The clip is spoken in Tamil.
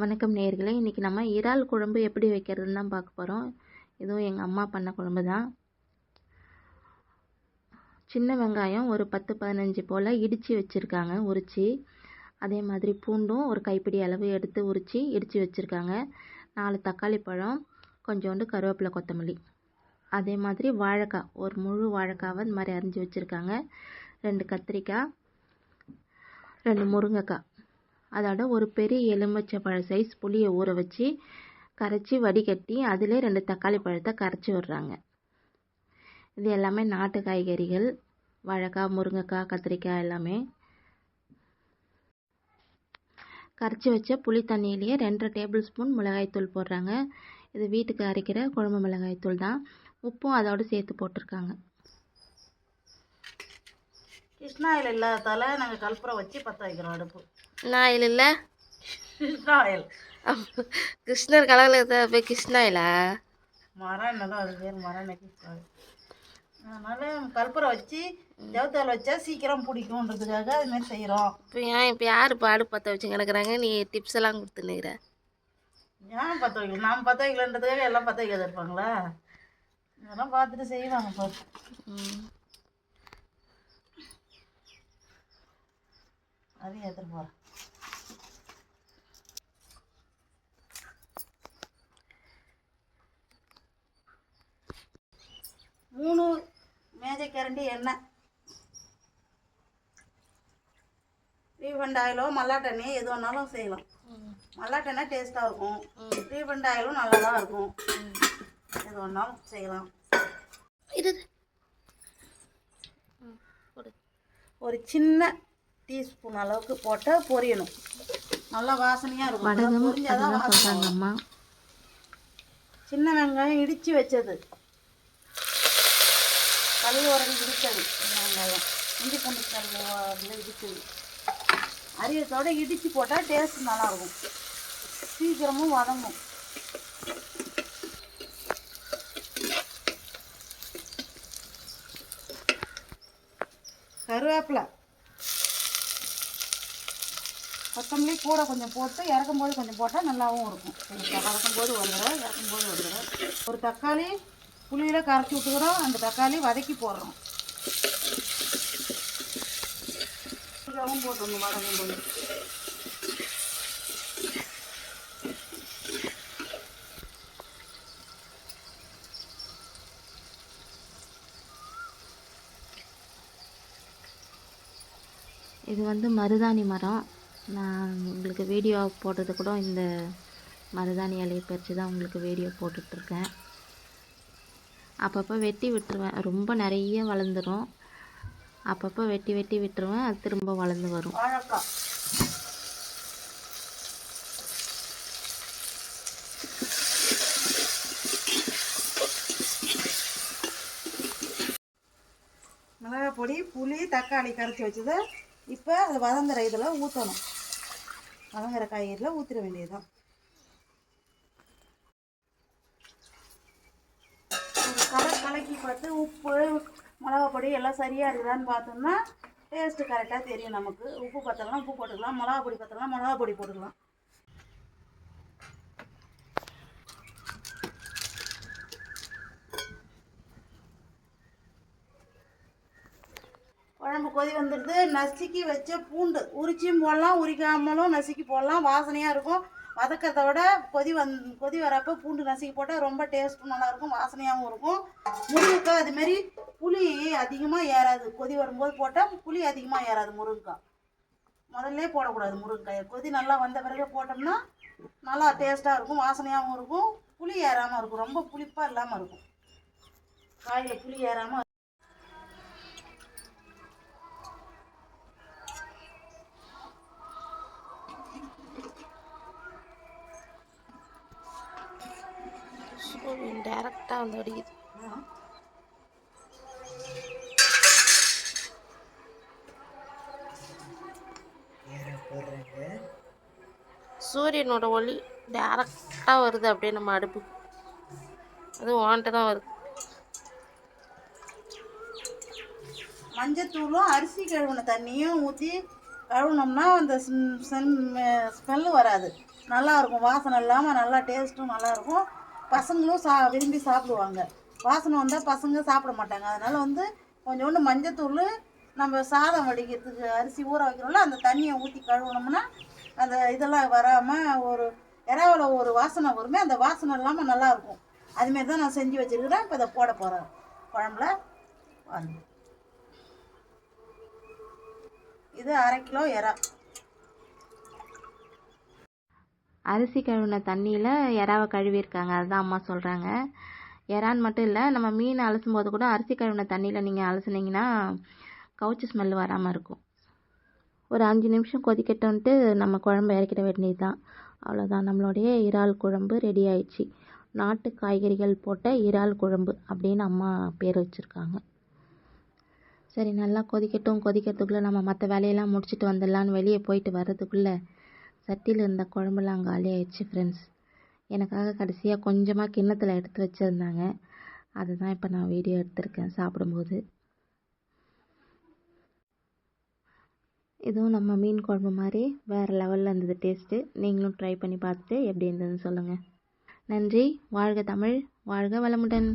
வணக்கம் நேயர்களே இன்றைக்கி நம்ம இறால் குழம்பு எப்படி வைக்கிறதுன்னு தான் பார்க்க போகிறோம் இதுவும் எங்கள் அம்மா பண்ண குழம்பு தான். சின்ன வெங்காயம் ஒரு பத்து பதினஞ்சு போல் இடித்து வச்சுருக்காங்க உரித்து அதே மாதிரி பூண்டும் ஒரு கைப்பிடி அளவு எடுத்து உரித்து இடித்து வச்சுருக்காங்க. நாலு தக்காளி பழம் கொஞ்சோண்டு கருவேப்பிலை கொத்தமல்லி. அதே மாதிரி வாழைக்காய் ஒரு முழு வாழைக்காவை இந்த மாதிரி அரிஞ்சு வச்சுருக்காங்க. ரெண்டு கத்திரிக்காய் ரெண்டு முருங்கைக்காய். அதோட ஒரு பெரிய எலுமிச்சை பழ சைஸ் புளியை ஊற வச்சு கரைச்சி வடிகட்டி அதிலே ரெண்டு தக்காளி பழத்தை கரைச்சி விட்றாங்க. இது எல்லாமே நாட்டு காய்கறிகள். வாழைக்காய் முருங்கைக்காய் கத்திரிக்காய் எல்லாமே. கரைச்சி வச்ச புளி தண்ணியிலேயே ரெண்டரை டேபிள் ஸ்பூன் மிளகாய்த்தூள் போடுறாங்க. இது வீட்டுக்கு அரைக்கிற குழம்பு மிளகாய்த்தூள் தான். உப்பும் அதோடு சேர்த்து போட்டிருக்காங்க. கிருஷ்ணாயில் இல்லாததால் நாங்கள் கல்புரம் வச்சு பற்ற வைக்கிறோம் அடுப்பு. நான் இல்லை? கிருஷ்ணா ஆயில் கிருஷ்ணர் கலரில் போய் கிருஷ்ணாயிலா மரம் என்னதான் அது பேர்? மரம் நெக்கிஸ்டாது அதனால் கல்புரம் வச்சு ஜவுத்தால் வச்சா சீக்கிரம் பிடிக்கும்ன்றதுக்காக அதுமாரி செய்கிறோம் இப்போ ஏன் இப்போ யார் இப்போ அடுப்பு பற்ற வச்சு கிடக்குறாங்க? நீ டிப்ஸ் எல்லாம் கொடுத்துனுக்குற ஏன் பற்ற வைக்கல? நாம் பற்ற வைக்கலன்றதுக்காக எல்லாம் பற்ற வைக்காத இருப்பாங்களா? இதெல்லாம் பார்த்துட்டு செய்வாங்க பாரு. அதையும் எடுத்துகிட்டு போகிறேன் மூணு மேஜை கரண்டி எண்ணெய். ரீஃபண்ட் ஆயிலோ மல்லாட்டெண்ணி எது வேணாலும் செய்யலாம். மல்லாட்டெண்ணெய் டேஸ்ட்டாக இருக்கும் ரீஃபண்ட் ஆயிலும் நல்லா தான் இருக்கும். எது வேணாலும் செய்யலாம். இது ஒரு சின்ன டீஸ்பூன் அளவுக்கு போட்டால் பொரியணும். நல்லா வாசனையாக இருக்கும். பொரிஞ்சாதான் வாசனை சின்ன வெங்காயம் இடித்து வச்சது. கல் உரல் இடித்தது வெங்காயம் இஞ்சி பூண்டு கல் இடித்தது அரியத்தோட இடித்து போட்டால் டேஸ்ட் நல்லாயிருக்கும் சீக்கிரமும் வதங்கும். கருவேப்பிலை. கொத்தமல்லி கூட கொஞ்சம் போட்டு இறக்கும்போது கொஞ்சம் போட்டால் நல்லாவும் இருக்கும். வதக்கும் போது ஒரு தடவை இறக்கும்போது ஒரு தடவை. ஒரு தக்காளி புளியில் கரைச்சி விட்டுக்கிறோம். அந்த தக்காளி வதக்கி போடுறோம். இதுவும் போட்டுடணும் வதங்கும் போது. இது வந்து மருதாணி மரம். நான் உங்களுக்கு வீடியோ போட்டது கூட இந்த மருதாணி இலையை பறித்து தான் உங்களுக்கு வீடியோ போட்டுட்ருக்கேன் அப்பப்போ வெட்டி விட்டுருவேன். ரொம்ப நிறைய வளர்ந்துடும் அப்பப்போ வெட்டி வெட்டி விட்டுருவேன். அது திரும்ப வளர்ந்து வரும். வாழைக்காய் மிளகாய் பொடி புளி தக்காளி கரைச்சி வச்சது. இப்போ அது வதங்குற இதில் ஊற்றணும் வதங்குற காய்கறியில் ஊற்றிட வேண்டியதுதான். கலக்கி பார்த்து உப்பு மிளகா பொடி எல்லாம் சரியாக இருக்குதான்னு பார்த்தோம்னா டேஸ்ட்டு கரெக்டாக தெரியும் நமக்கு. உப்பு பத்தலாம் உப்பு போட்டுக்கலாம். மிளகா பொடி பத்தலாம் மிளகா பொடி போட்டுக்கலாம். குழம்பு கொதி வந்துடுது. நசுக்கி வச்ச பூண்டு உரிச்சியும் போடலாம். உரிக்காமலும் நசுக்கி போடலாம். வாசனையாக இருக்கும். வதக்கிறத விட கொதி வந் கொதி வரப்போ பூண்டு நசுக்கி போட்டால் ரொம்ப டேஸ்ட்டும் நல்லாயிருக்கும் வாசனையாகவும் இருக்கும். முருங்கைக்காய் அதுமாரி புளி அதிகமாக ஏறாது. கொதி வரும்போது போட்டால் புளி அதிகமாக ஏறாது முருங்கைக்காய். முதல்ல போடக்கூடாது முருங்கைக்காயை. கொதி நல்லா வந்த பிறகு போட்டோம்னா நல்லா டேஸ்ட்டாக இருக்கும் வாசனையாகவும் இருக்கும். புளி ஏறாமல் இருக்கும். ரொம்ப புளிப்பாக இல்லாமல் இருக்கும். காயில் புளி ஏறாமல் டேரெக்டாக வந்து அடிக்குது சூரியனோட ஒளி டேரெக்டாக வருது அப்படியே நம்ம அடுப்பு. அது ஓன்ட்டு தான் வருது. மஞ்சத்தூளும் அரிசி கழுவின தண்ணியும் ஊற்றி கழுவுனோம்னா அந்த ஸ்மெல்லு வராது. நல்லா இருக்கும். வாசனை இல்லாமல் நல்லா டேஸ்ட்டும் நல்லாயிருக்கும் பசங்களும் சா விரும்பி சாப்பிடுவாங்க. வாசனை வந்தால் பசங்க சாப்பிட மாட்டாங்க. அதனால் வந்து கொஞ்சோண்டு மஞ்சத்தூள் நம்ம சாதம் வடிக்கிறதுக்கு அரிசி ஊற வைக்கிறோம்ல அந்த தண்ணியை ஊற்றி கழுவுனோம்னா அந்த இதெல்லாம் வராமல் ஒரு இறாவில் ஒரு வாசனை வருமே அந்த வாசனை இல்லாமல் நல்லாயிருக்கும் அதுமாரி தான் நான் செஞ்சு வச்சுருக்கிறேன். இப்போ இதை போட போகிறேன் குழம்புல பாருங்க. இது அரை கிலோ இறா. அரிசி கழுவின தண்ணியில் எறாவை கழுவியிருக்காங்க. அதுதான் அம்மா சொல்கிறாங்க எறான்னு மட்டும் இல்லை நம்ம மீன் அலசும் போது கூட அரிசி கழுவின தண்ணியில் நீங்கள் அலசுனீங்கன்னா கவுச்சி ஸ்மெல் வராமல் இருக்கும். ஒரு அஞ்சு நிமிஷம் கொதிக்கட்டும்ன்ட்டு நம்ம குழம்பு இறக்கிட வேண்டியது தான் அவ்வளோதான் நம்மளுடைய இறால் குழம்பு ரெடி ஆயிடுச்சு. நாட்டு காய்கறிகள் போட்ட இறால் குழம்பு அப்படின்னு அம்மா பேர் வச்சுருக்காங்க. சரி நல்லா கொதிக்கட்டும். கொதிக்கிறதுக்குள்ளே நம்ம மற்ற வேலையெல்லாம் முடிச்சுட்டு வந்துடலான்னு வெளியே போயிட்டு வர்றதுக்குள்ளே சட்டியில் இருந்த குழம்புலாம் காலி ஆயிடுச்சு ஃப்ரெண்ட்ஸ் எனக்காக கடைசியாக கொஞ்சமாக கிண்ணத்தில் எடுத்து வச்சுருந்தாங்க. அதுதான் இப்போ நான் வீடியோ எடுத்திருக்கேன் சாப்பிடும்போது. இதுவும் நம்ம மீன் குழம்பு மாதிரி வேறு லெவலில் இருந்தது டேஸ்ட்டு நீங்களும் ட்ரை பண்ணி பார்த்துட்டு எப்படி இருந்ததுன்னு சொல்லுங்கள் நன்றி. வாழ்க தமிழ். வாழ்க வளமுடன்.